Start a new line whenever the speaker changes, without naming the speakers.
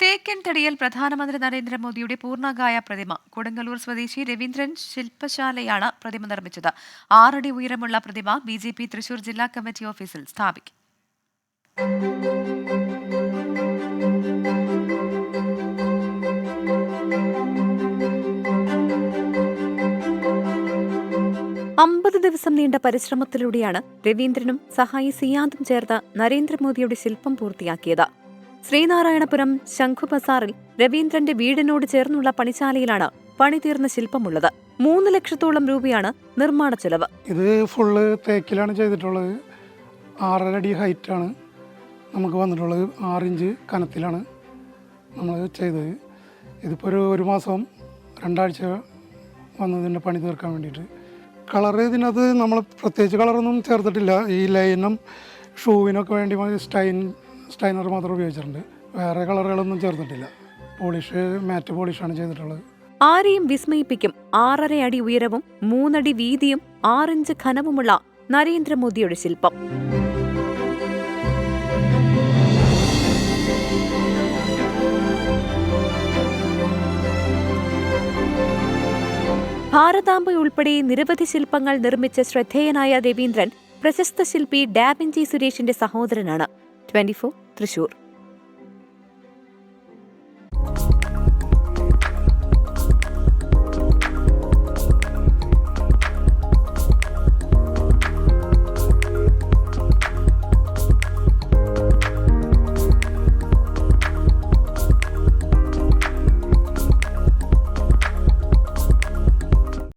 തേക്കൻ തടിയിൽ പ്രധാനമന്ത്രി നരേന്ദ്രമോദിയുടെ പൂർണകായ പ്രതിമ കൊടുങ്ങല്ലൂർ സ്വദേശി രവീന്ദ്രൻ ശില്പശാലയാണ് പ്രതിമ നിർമ്മിച്ചത്. ആറടി ഉയരമുള്ള പ്രതിമ ബി ജെ പി തൃശൂർ ജില്ലാ കമ്മിറ്റി ഓഫീസിൽ സ്ഥാപിക്കും.
അമ്പത് ദിവസം നീണ്ട പരിശ്രമത്തിലൂടെയാണ് രവീന്ദ്രനും സഹായി സിയാന്തും ചേർത്ത് നരേന്ദ്രമോദിയുടെ ശില്പം പൂർത്തിയാക്കിയത്. ശ്രീനാരായണപുരം ശംഖു ബസാറിൽ രവീന്ദ്രന്റെ വീടിനോട് ചേർന്നുള്ള പണിശാലയിലാണ് പണി തീർന്ന ശില്പമുള്ളത്. മൂന്ന് ലക്ഷത്തോളം രൂപയാണ് നിർമ്മാണ ചെലവ്.
ഇത് ഫുള്ള് തേക്കിലാണ് ചെയ്തിട്ടുള്ളത്. ആറര അടി ഹൈറ്റാണ് നമുക്ക് വന്നിട്ടുള്ളത്. ആറിഞ്ച് കനത്തിലാണ് നമ്മൾ ചെയ്തത്. ഇതിപ്പോൾ ഒരു ഒരു മാസം രണ്ടാഴ്ച വന്നതിന്റെ പണി തീർക്കാൻ വേണ്ടിയിട്ട്. കളർ ഇതിനകത്ത് നമ്മൾ പ്രത്യേകിച്ച് കളറൊന്നും ചേർത്തിട്ടില്ല. ഈ ലൈനും ഷൂവിനൊക്കെ വേണ്ടി സ്റ്റൈൻ സ്റ്റൈനർ മാത്രം ഉപയോഗിച്ചിട്ടുണ്ട്. വേറെ കളറുകളൊന്നും ചേർത്തിട്ടില്ല. പോളിഷ് മാറ്റ് പോളിഷാണ് ചെയ്തിട്ടുള്ളത്.
ആരെയും വിസ്മയിപ്പിക്കും. ആറര അടി ഉയരവും മൂന്നടി വീതിയും ആറിഞ്ച് ഘനവുമുള്ള നരേന്ദ്രമോദിയുടെ ശില്പം. ഭാരതാംബ ഉൾപ്പെടെ നിരവധി ശില്പങ്ങൾ നിർമ്മിച്ച ശ്രദ്ധേയനായ രവീന്ദ്രൻ പ്രശസ്ത ശില്പി ഡാവിഞ്ചി സുരേഷിന്റെ സഹോദരനാണ്. ട്വന്റി തൃശൂർ